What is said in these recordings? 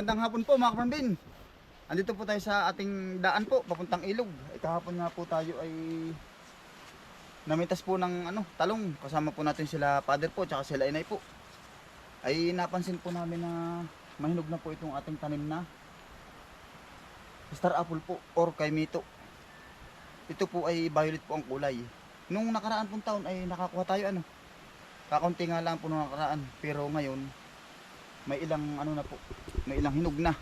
Magandang hapon po mga kapambin. Andito po tayo sa ating daan po, papuntang ilog. Ay kahapon nga po tayo ay namitas po ng ano, talong. Kasama po natin sila father po, tsaka sila inay po. Ay napansin po namin na mahinog na po itong ating tanim na star apple po or kay Mito. Ito po ay violet po ang kulay. Nung nakaraan pong taon ay nakakuha tayo ano. Kakaunti nga lang po nung nakaraan. Pero ngayon, may ilang ano na po, may ilang hinog na.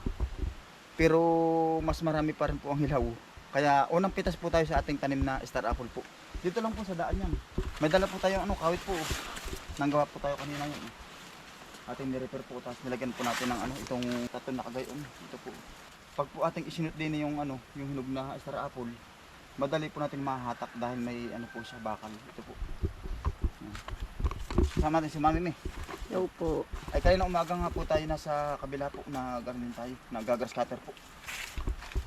Pero mas marami pa rin po ang hilaw. Kaya unang pitas po tayo sa ating tanim na star apple po. Dito lang po sa daan yan. May dala po tayong ano, kawit po. Nanggawa po tayo kanina yun. Ating nirepair po tapos nilagyan po natin ng ano, itong taton na kagayon. Ito po. Pag po ating isinut din yung ano, yung hinog na star apple, madali po natin mahatak dahil may ano po siya bakal. Ito po. Sama natin si Mami May. Daw po. Ay kanina umaga nga po tayo nasa kabila po na garden tayo, nagagrass cutter po.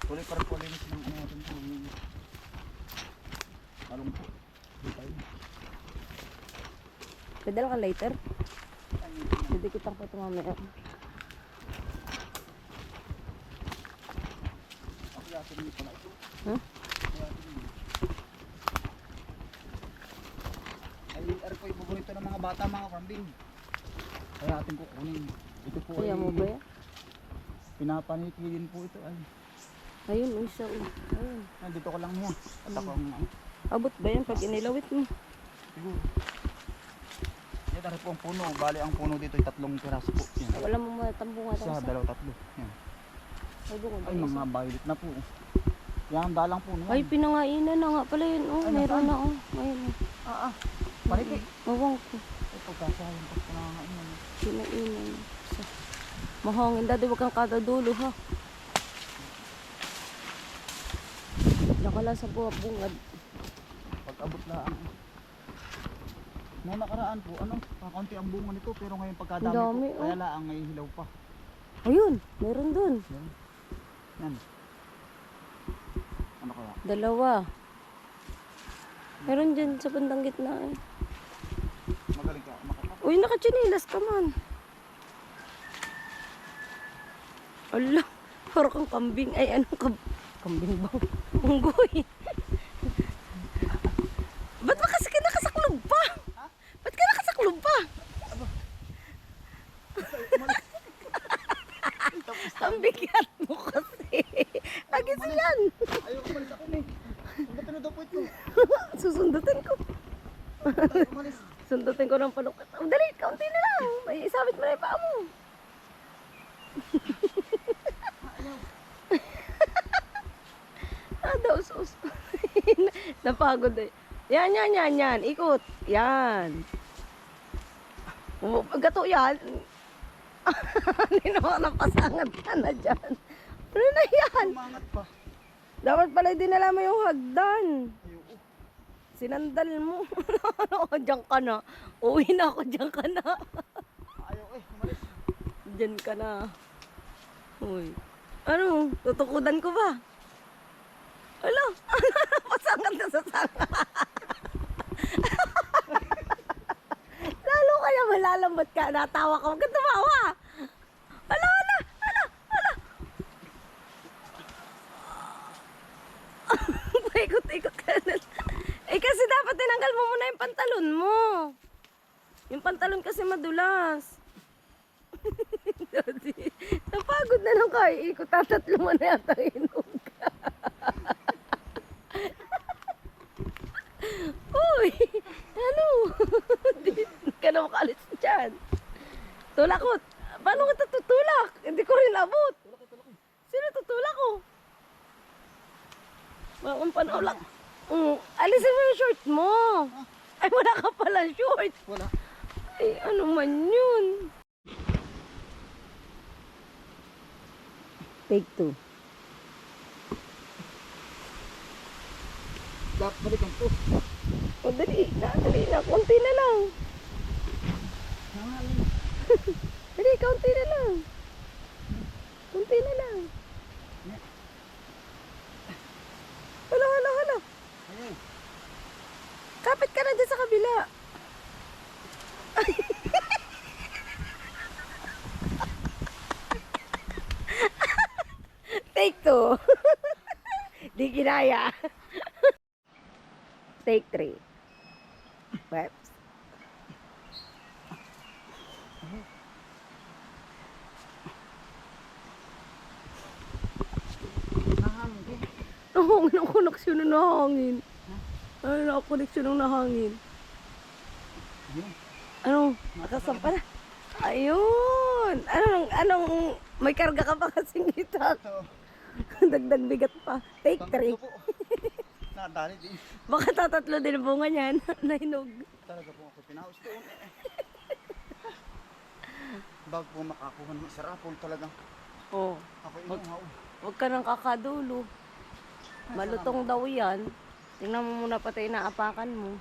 Tuloy pa rin po linis ng ano natin po. yung Talong po. Dito tayo. Lang ka later? Didikitan ko ito mamaya. Ako yasin niyo pala ito. Huh? Niyo. Ay, LR po yung paborito ng mga bata mga kambing. Kaya atin kukunin. Ito po Kaya mo ba yan? Pinapaniki din po ito ay. Ayun, isa. oh. Ayun. Nandito ko lang niya. At ako ang ano. Abot ba yan pag inilawit mo? Siguro. Yan tari po ang puno. Bali ang puno dito ay tatlong piraso po. Yan. Wala mo matambungan Isa, sa dalaw, tatlo. Yan. Ay, Ay, mga violet na po. Yan, dalang po. Ay, pinangainan na nga pala yun. Oh, Ay, meron na. Oh. Ayun. oh. Ah, ah. Paniki. Mawang ko. Ay, pagkasayang pag pinangainan. Pinainan. Sa... Mahangin dati, wag kang kadadulo ha. Diyan ka lang sa buwak bungad. Pag abot lang. Noong nakaraan po, ano, kakaunti ang bunga nito pero ngayon pagkadami Ang dami, po, oh. kaya lang ngayon hilaw pa. Ayun, meron dun. Yan. Yan. Ano kaya? Dalawa. Meron dyan sa bandang gitna eh. Ka. Uy, nakachinilas ka man. Ala, parang kang kambing. Ay, anong kab kambing ba? Unggoy. Ba't ba kasi ka nakasaklob pa? Ba't ka nakasaklob pa? Ang bigat mo kasi. Lagi yan. Ayaw umalis ako ni. Ang ba't daw po ito? Susundutin ko. Sundutin ko ng panukat. Oh, dali, kaunti na lang. May isabit mo na yung paa mo. ah, daw, sus. Napagod eh. Yan, yan, yan, yan. Ikot. Yan. Oh, gato yan. Naman napasangat ka na dyan. Ano na yan? Umangat pa. Dapat pala dinala mo yung hagdan. Sinandal mo. ano ka, dyan ka na. Uwi na ako, dyan ka na. Ayaw eh, umalis. Dyan ka na. Uy. Ano? Tutukudan ko ba? Alo? Pasangat na sa sanga. Lalo kaya malalambat ka. Natawa ka. Huwag ka tumawa. Alo, alo, alo, alo. Paikot-ikot ka na. Eh kasi dapat tinanggal mo muna yung pantalon mo. Yung pantalon kasi madulas. Napagod na lang kayo. Ikot, tatatlo mo na yata inog ka. Uy, ano? Di ka na makalis dyan. Tulakot. Paano kita tutulak? Hindi ko rin abot. Sino tutulak ko? Bakong panulak. Mm, alisin mo yung short mo. Ay, wala ka pala short. Wala. Ay, ano man yun? Take two. Dapat balikan po. O, dali na, dali na. Kunti na lang. dali, kaunti na lang. Kunti na lang. Hala, hala, hala. Kapit ka na dyan sa kabila. Take two. Di kinaya. Take three. Ng nahangin. Ano na koneksyon ng nahangin? Yun. Ano? Nakasampa na. Ayun! Anong, anong, may karga ka pa kasing itak. So, Dagdag bigat pa. Take three. Nadali din. Baka tatatlo din ang bunga niyan. Nahinog. Talaga po ako pinaus doon. Bago po makakuha ng sarapol talagang Oh, ako inuhaw. huwag ka nang kakadulo. Malutong daw yan. Tingnan mo muna pati inaapakan mo.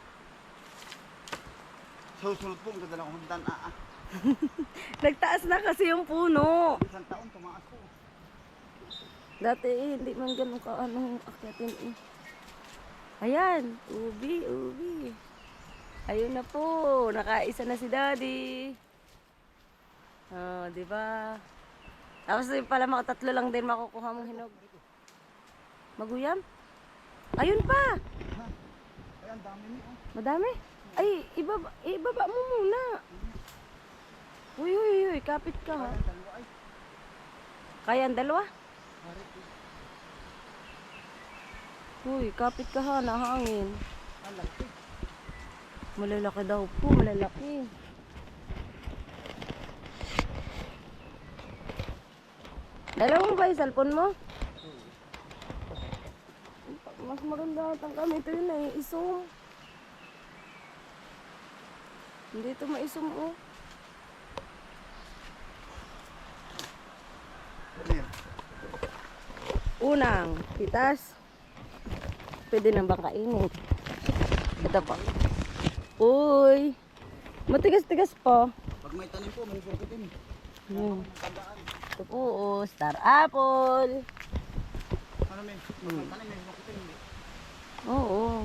Susunod po, ang ng dan. Ah, ah. Nagtaas na kasi yung puno. Isang taon, tumaas po. Dati eh, hindi man ganun ka anong akyatin eh. Ayan, ubi, ubi. Ayun na po, nakaisa na si daddy. Oh, di ba? Tapos din pala mga tatlo lang din makukuha mong hinog. Maguyam? Ayun pa! Ay, ang dami niyo. Madami? Ay, ibaba, ibaba mo muna. Uy, uy, uy, kapit ka ha. Dalawa. Kaya ang dalawa? Uy, kapit ka ha, nahangin. Ang laki. Malalaki daw po, malalaki. Dala mo ba yung cellphone mo? Mas maganda atang kami ito yun eh, isum. Hindi ito maisum oh. Unang, pitas. Pwede nang bang kainin. Ito pa. Uy! Matigas-tigas pa. Pag may tanim po, may sukitin. Hmm. Ito po, oh, star apple. Ano may? Pag may tanim, may sukitin. Oo.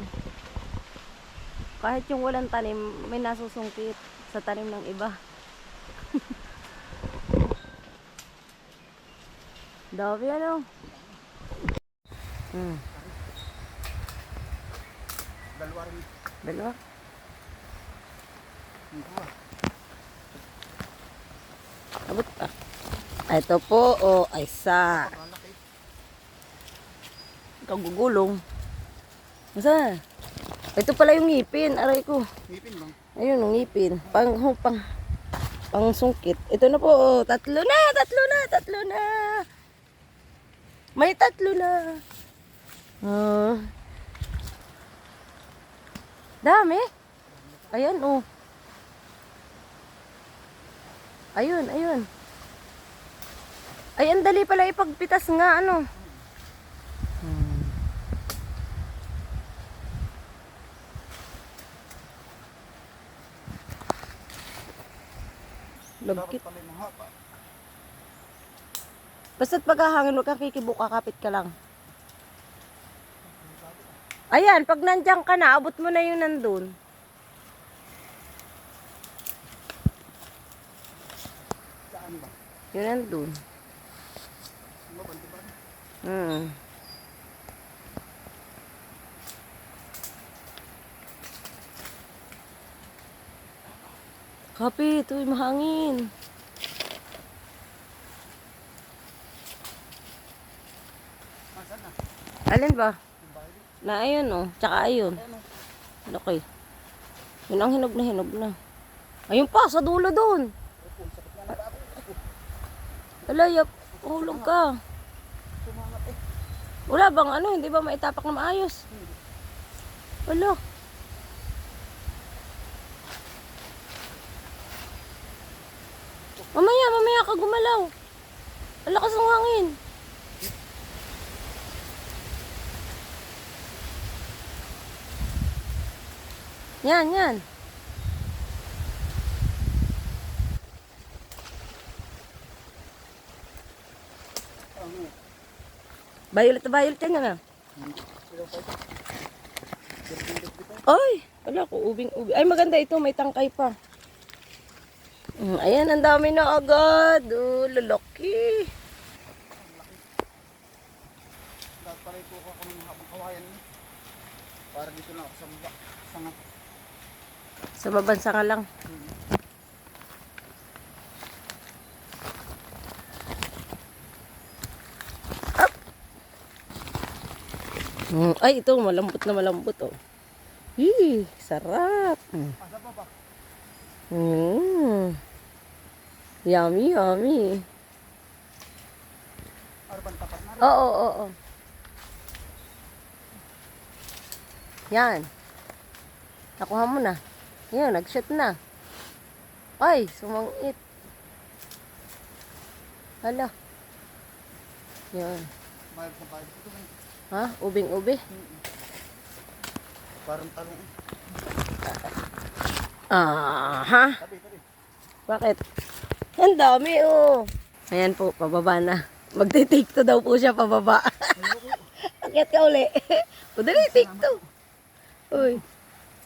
Kahit yung walang tanim, may nasusungkit sa tanim ng iba. Dami ano? Hmm, Dalawa rin. dalawa. Abot pa. Ito po, oh, ay sa. Malaki. Kagugulong. Masa? Ito pala yung ngipin, aray ko. Ngipin bang? Ayun, ngipin. Pang, oh, pang, pang sungkit. Ito na po, oh, tatlo na, tatlo na, tatlo na. May tatlo na. Ah. dami. Ayan, oh. Ayun, ayun. Ay, ang dali pala ipagpitas nga, ano. Lagkit. Basta't pagkahangin, huwag kang kikibuka, kapit ka lang. Ayan, pag nandiyan ka na, abot mo na yung nandun. Saan ba? Yung nandun. Hmm. Kapit, uy, mahangin. Alin ba? Na ayun, oh. Tsaka ayun. Laki. Yun ang hinog na hinog na. Ayun pa, sa dulo doon. Alayap, hulog ka. Wala bang ano, hindi ba maitapak na maayos? Wala. Mamaya, mamaya gumalaw. Ang lakas ng hangin. Yan, yan. Violet na violet yan ah. Dito. Ay, wala ko ubing ubi. Ay maganda ito, may tangkay pa. Mm, ayan, ang dami na agad. Oh, lalaki. Dapat pala Nakakarito ko ng habang kawayan. Para dito lang ako sa baba. Sanga. Sa babansa nga lang. Up. Mm, ay, ito, malambot na malambot, oh. Ih, sarap. Mm. Ah, sa baba. Mm. Yummy, yummy. Oo, oo, oo. Yan. Nakuha mo na. Yan, nag-shoot na. Ay, sumangit. Hala. Yan. Ha? Ubing-ubi? Parang talong. Ah, ha? Bakit? Ang dami, oh. Ayan po, pababa na. Magti-take to daw po siya pababa. Akyat ka uli. O dali, take to. Uy.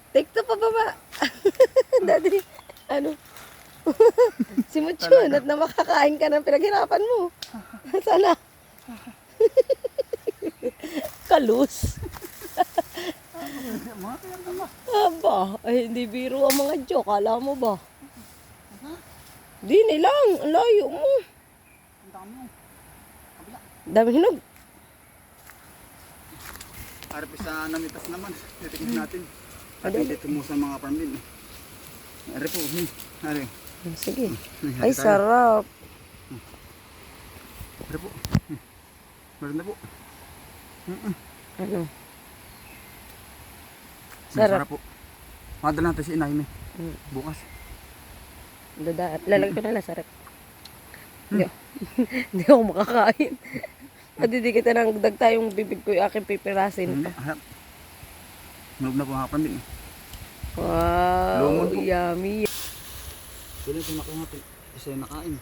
Take to pababa. Daddy, ano? si Muchun, at na makakain ka ng pinaghirapan mo. Sana. Kalus. Aba, ay hindi biro ang mga joke. Kala mo ba? Di nilang, ang layo mo. Ang dami mo. Kabila. Dami hinog. Harap sa namitas naman. Titignan natin. At Ano? dito mo sa mga pambin. Ari po. Hmm. Ari. Sige. Hmm, Ay, hati tayo. sarap. Ari po. Hmm. Meron na po. Ano? Sarap. Sarap. po. Madala natin si inay mo. Bukas. Dada, lalagay ko na lang sarap. Hindi, hindi ako makakain. Madidikit na ng dag tayong bibig ko yung aking pipirasin. Harap. Malog na po mga pambin. Wow, yummy. Sila yung nakuha natin. Isa yung nakain.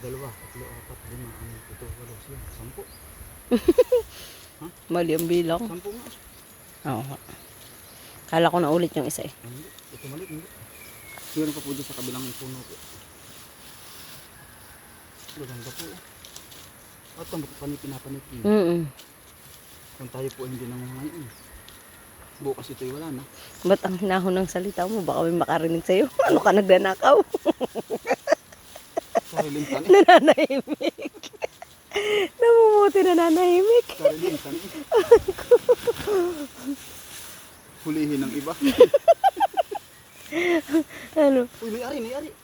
Dalawa, tatlo, apat, lima, ano, ito, walo, siya, sampu. Mali ang bilang. Sampu nga. Oo. Kala ko na ulit yung isa eh. Ito mali, hindi. Meron pa po dyan sa kabilang puno po. Maganda po. At ang panipi pinapanip niyo. Mm Kung tayo po hindi naman ngayon. Bukas ito'y wala na. Ba't ang hinahon ng salita mo? Baka may makarinig sa'yo. Ano ka nagdanakaw? Sariling tani. Nananahimik. Namumuti na nanahimik. Sariling tani. Hulihin ng iba. Ano? Uy, may ari, may ari.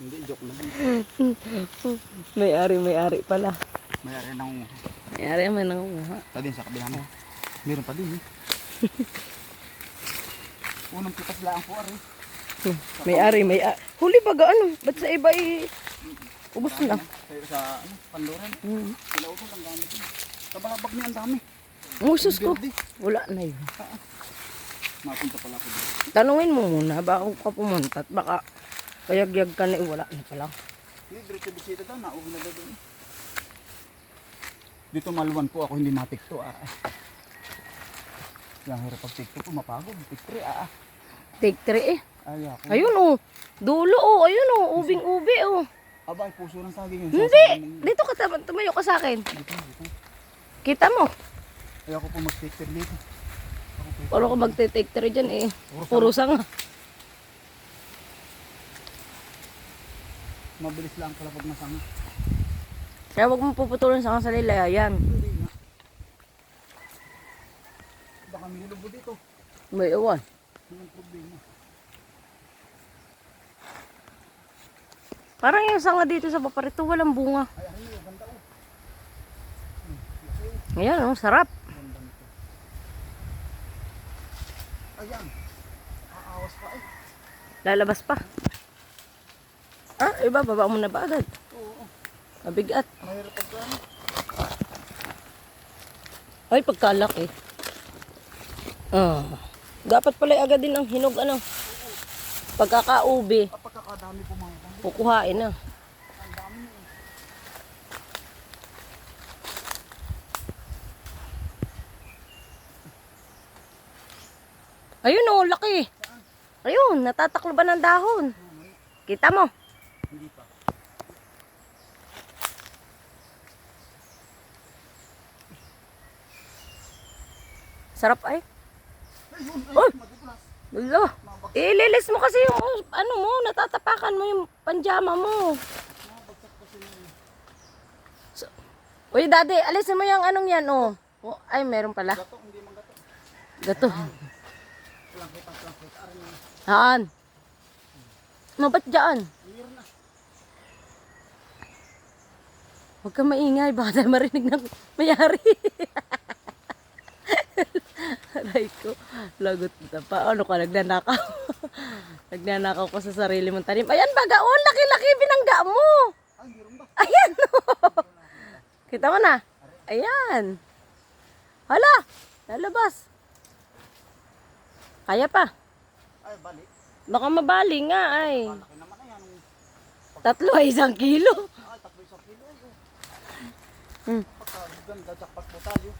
hindi, joke lang. May ari, may ari pala. May ari ng May ari man nangunguha. Pa din sa kabila mo. Meron pa din eh. Unang pitas lang po ari. May ari, may ari. Huli baga ano? Ba't sa iba eh? Ubus na. Sa, sa ano, pandoran. Hmm. Sila uto ang gamit yun. Sa balabag niya ang dami. Musos ko. Wala na yun. Mapunta pala ako doon. Tanungin mo muna bago ka pumunta at baka kayagyag ka na eh, wala na pala. Hindi, diretso bisita daw. Nauwi na daw doon. Dito maluwan po ako, hindi matikto. Ah. Yung hirap pag tikto po, mapagod. Tiktre, ah. ah. Take three eh. Ay, ako. Ayun oh. Dulo oh. Ayun oh. Ubing-ubi oh. Aba, ay puso ng saging yun. Hindi. Dito ka tum- tumayo ka sa akin. Dito, dito. Kita mo. Ay, ako po mag-tikter dito. Puro ko magte-take three dyan eh. Puro sanga. Mabilis lang pala pag nasanga. Kaya wag mo puputulin sa sa Yan. Hindi nga. Baka may lubo dito. May iwan. Ang problema. Parang yung sanga dito sa paparito walang bunga. Oh. Ayan oh. Sarap. Ganda nito. Ayan. Aawas pa eh. Lalabas pa. Ah, iba, baba mo na ba agad? Oo. Mabigat. Mahirap pag ano. Ay, pagkalaki. Ah. Dapat pala agad din ang hinog ano. Pagkakaubi, Kapag kakadami po mga dami. kukuhain na. Ang dahon. Natataklo ba ng dahon? Kita mo? Hindi pa. Sarap ay. Uy! Lalo! Ililis mo kasi yung ano mo, natatapakan mo yung panjama mo. So, uy, daddy, alisin mo yung anong yan, oh. oh ay, meron pala. Gato, hindi man gato. Gato. Na. Haan. Mabat dyan. Huwag kang maingay, baka tayo marinig ng mayari. Aray ko, lagot na pa. Ano ka, nagnanakaw. nagnanakaw ka sa sarili mong tanim. Ayan, bagaon, laki-laki binangga mo. Ayan, oh. Kita mo na? Ayan. Hala, lalabas. Kaya pa. Ay, balik. Baka mabali nga ay. Naman. Tatlo ay isang kilo. Ay, takbo isang kilo. Ay, oh. Hmm. Pagka ganda, jackpot po tayo.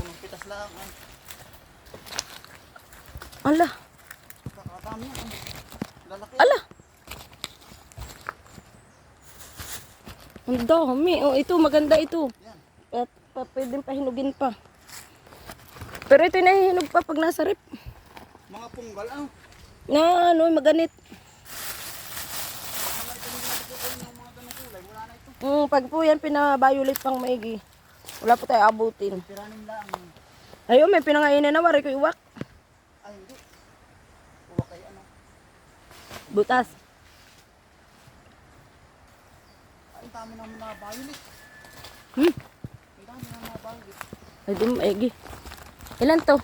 Unang pitas lang. Ay, Ala, kakatami yan. Ay, lalaki. ala. Ang dami. Oh, ito, maganda ito. Yan. At pa, pwedeng pahinugin pa. Pero ito nahihinog pa pag nasa rep. Mga punggal, ano? Na ano, maganit. Ng mga. Mm, pag po yan pinaviolet pang maigi. Wala po tayo abutin. Tiranin lang. Ayun, may pinangainan na wari ko iwak. Ay, hindi. Kay ano. Butas. Ang dami naman na violet. Hmm. Ang dami na violet. Ay, di maigi. Ilan to?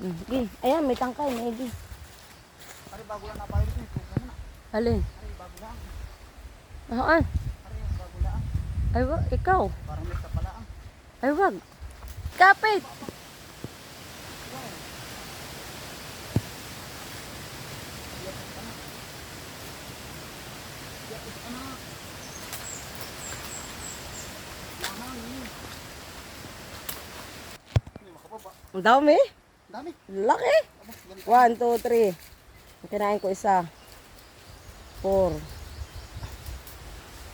Hmm, gi. Ayan, may tangkay, maigi. Lang na violet nito. Ganun na. Alin? Ari, bago lang. Ah, Ari, bago lang. ay, wag, ikaw. Parang may kapala ang. Ay, wag. Kapit. Ang dami. Dami. Laki. One, two, three. Kinain ko isa. Four.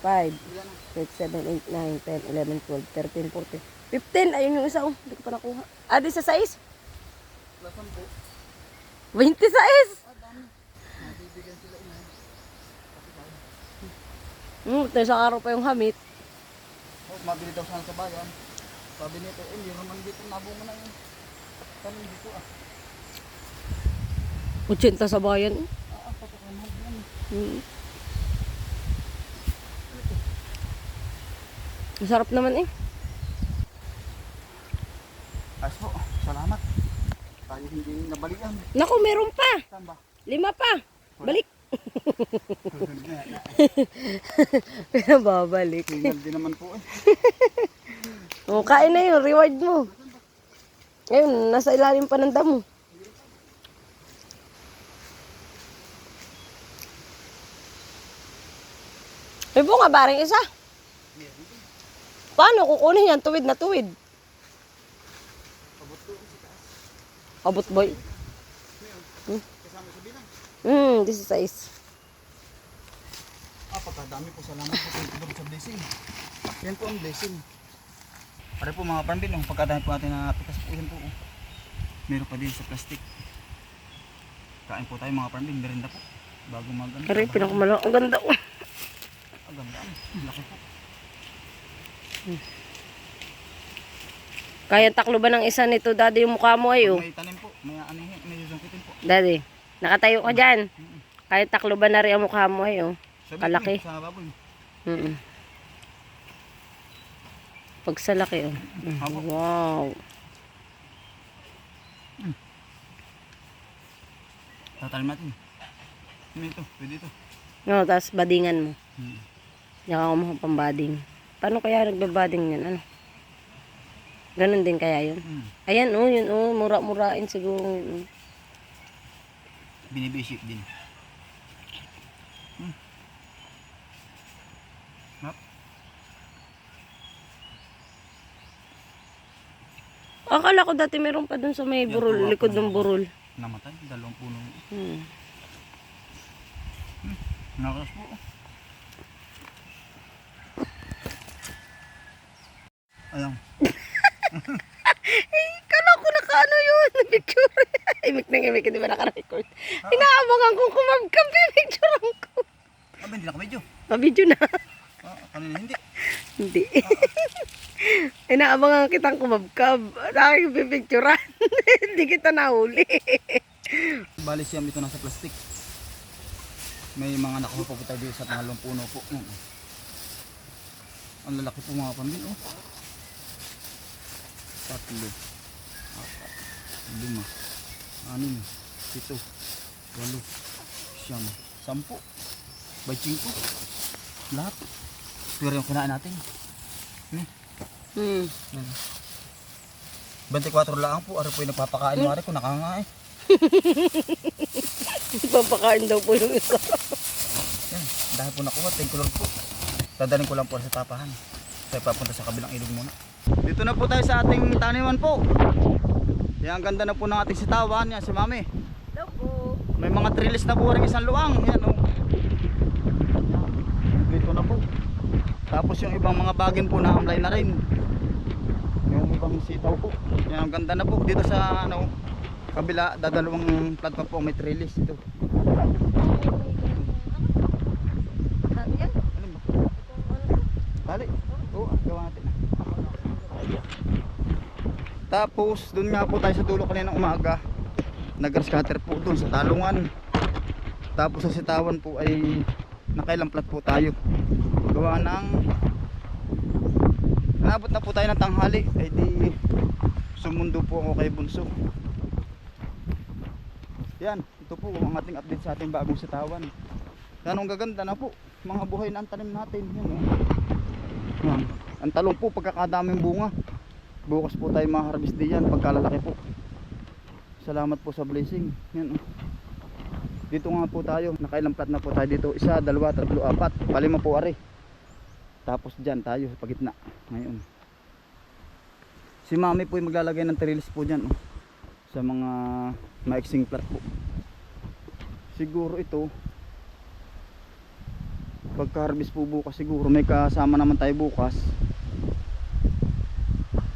Five. Ilan na? 6, 7, 8, 9, 10, 11, 12, 13, 14, 15. Ayun yung isa oh. Hindi ko pa nakuha. Ah, di sa 6? Lasan po. 26! Dami. Mabibigyan sila inahin. Hmm, ito isang araw pa yung hamit. Oh, mabili daw sana sa bayan. Sabi nito, eh, hindi naman dito nabunga na yun. Kami dito ah. 80 sa bayan. Hmm. Masarap naman eh. Ayos po, salamat. Tayo hindi nabalikan. Naku, meron pa. Saan? Lima pa. Balik. Pero babalik. Tingnan din naman po eh. O, kain na yun. Reward mo. Ayun, nasa ilalim pa ng damo. May bunga ba rin isa? Paano kukunin yan? Tuwid na tuwid. Abot ko sa taas. Abot boy. Ngayon, kasama sa bilang. Hmm, this is size. Ah, pagkadami po. Salamat po. You Lord sa blessing. Yan po ang blessing. Pare po mga parmbin, oh, pagkadami po natin na pitas po yan po. Oh. Meron pa din sa plastic. Kain po tayo mga parmbin, merinda po. Bago mag ano, Kaya pinakamalaki. Ang ganda oh. Ang ganda. Ang laki po. Kaya taklo ba ng isa nito, daddy, yung mukha mo ay oh. May tanim po, may anihin, may susungkitin po. Daddy, nakatayo ka dyan. Kaya taklo ba na rin ang mukha mo ay oh. Sabi Kalaki. Sa baboy. Mm Pag sa laki, oh. Mm, Habo. Wow. Tatalim natin. Ito? Pwede ito. No, tapos badingan mo. Hmm. Ako mga pambading. Paano kaya nagbabading yan? Ano? Ganon din kaya yun? Hmm. Ayan, oh, yun, oh. Mura-murain siguro yun. oh. Binibiship din. Hmm. Map. Akala ko dati meron pa dun sa may Yan, burol, tuwa likod ng burol. Namatay. Dalawang puno. Hmm. Nakas po. Ayun. Kala ko nakaano yun. Picture. imik na imik, hindi ba naka-record? Inaabangan kong kumagkam, picturean ko. Ah, hindi na medyo. Mabidyo na. Ah, kanina hindi. hindi. Inaabangan kitang kumabkab. Dahil pipicturean. hindi kita nahuli. Bali siyam ito nasa plastic. May mga nakuha po tayo dito sa pangalawang puno po. Ang lalaki po mga pambin, oh. Tatlo. Apat. Lima. Anim. Pito. Walo. Siyam. Sampu. Bayching ko. Lahat. Pero yung kinain natin. Hmm. Yan. 24 lang po. Ari po yung nagpapakain mo. Ari ko nakanga eh. Papakain daw po yung isa. Yan, dahil po nakuha, 10 color po. Dadalhin ko lang po sa tapahan. Tayo papunta sa kabilang ilog muna. Dito na po tayo sa ating taniman po. Yan, ang ganda na po ng ating sitawan. Yan, si Mami. Daw po. May mga trillis na po rin isang luang. Yan, oh. Dito na po. Tapos yung ibang mga bagin po na amlay na rin. Yung ibang sitaw po. Yan, ang ganda na po. Dito sa, ano, kabila, dadalawang plat pa po may trillis ito. Dati yan. Alin ba? Dali. Oo, gawa natin. Tapos, dun nga po tayo sa dulo kanina umaga. Nag-grass cutter po dun sa talungan. Tapos sa sitawan po ay nakailang plat po tayo. Gawa ng Nabot na po tayo ng tanghali. Ay di sumundo po ako kay Bunso. Yan, ito po ang ating update sa ating bagong sitawan. Yan ang gaganda na po. Mga buhay na ang tanim natin. Yan, oh. Yan. Ang talong po pagkakadaming bunga. Bukas po tayo ma-harvest din yan pagkalalaki po. Salamat po sa blessing. Yan. oh. Dito nga po tayo. Nakailang plat na po tayo dito. Isa, dalawa, tatlo, apat. Palima po are. Tapos dyan tayo sa pagitna. Ngayon. Si mami po yung maglalagay ng trellis po dyan. Oh. Sa mga maiksing plat po. Siguro ito pagka-harvest po bukas siguro may kasama naman tayo bukas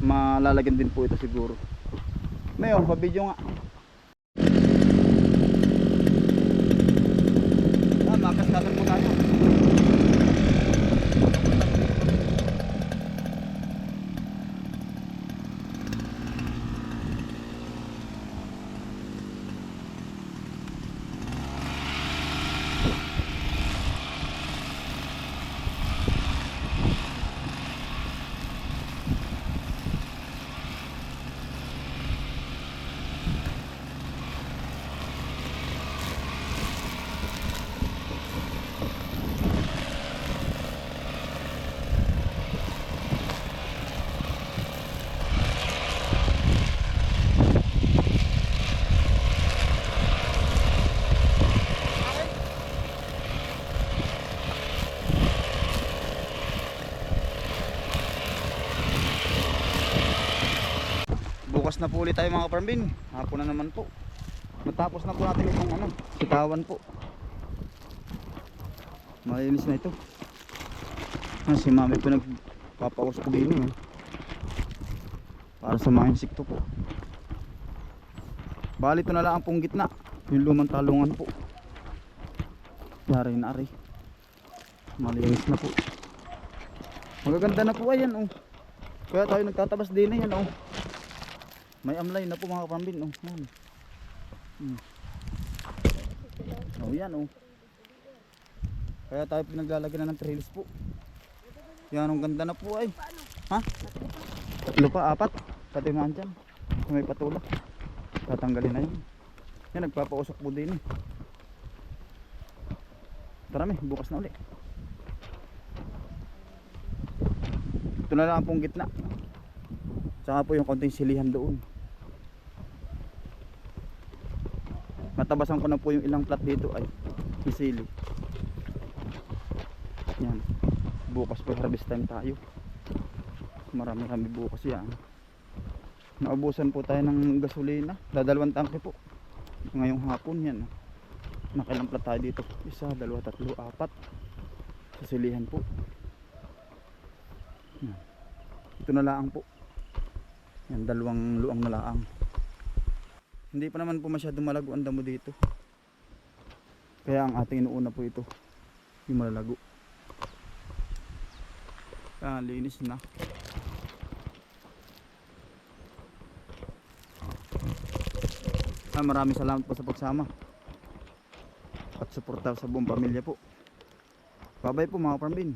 malalagyan din po ito siguro. Mayon pa-video nga ah, makaskasan po tayo bukas na po ulit tayo mga parmbin hapon na naman po. Matapos na po natin itong ano sitawan po. Malinis na ito. Ah, si mami po nagpapawas po din eh. para sa mga insekto po. Bali ito na lang ang pong gitna. Yung lumang talungan po. Yari na ari malinis na po. Magaganda na po ayan oh. Kaya tayo nagtatabas din ayan oh may amlay na po mga kapambin. Oh, yan. Hmm. Oh, yan oh. Kaya tayo pinaglalagyan na ng trellis po. Yan ang ganda na po ay. Ha? Tatlo pa, apat. Pati mga dyan. May patula. Tatanggalin na yun. Yan, nagpapausok po din eh. Marami, bukas na uli. Ito na lang pong gitna. Tsaka po yung konting silihan doon. Natabasan ko na po yung ilang plat dito ay isili. Yan. Bukas po harvest time tayo. Marami kami bukas yan. Naubusan po tayo ng gasolina. Dadalawang tangke po. Ngayong hapon yan. Nakailang plat tayo dito. Isa, dalawa, tatlo, apat. Sasilihan po. Yan. Ito na lang po. Yan, dalawang luang na laang. Hindi pa naman po masyado malago ang damo dito. Kaya ang ating inuuna po ito. Yung malalago. Ah, linis na. Ah, maraming salamat po sa pagsama. At suporta sa buong pamilya po. Bye-bye po mga parmbin.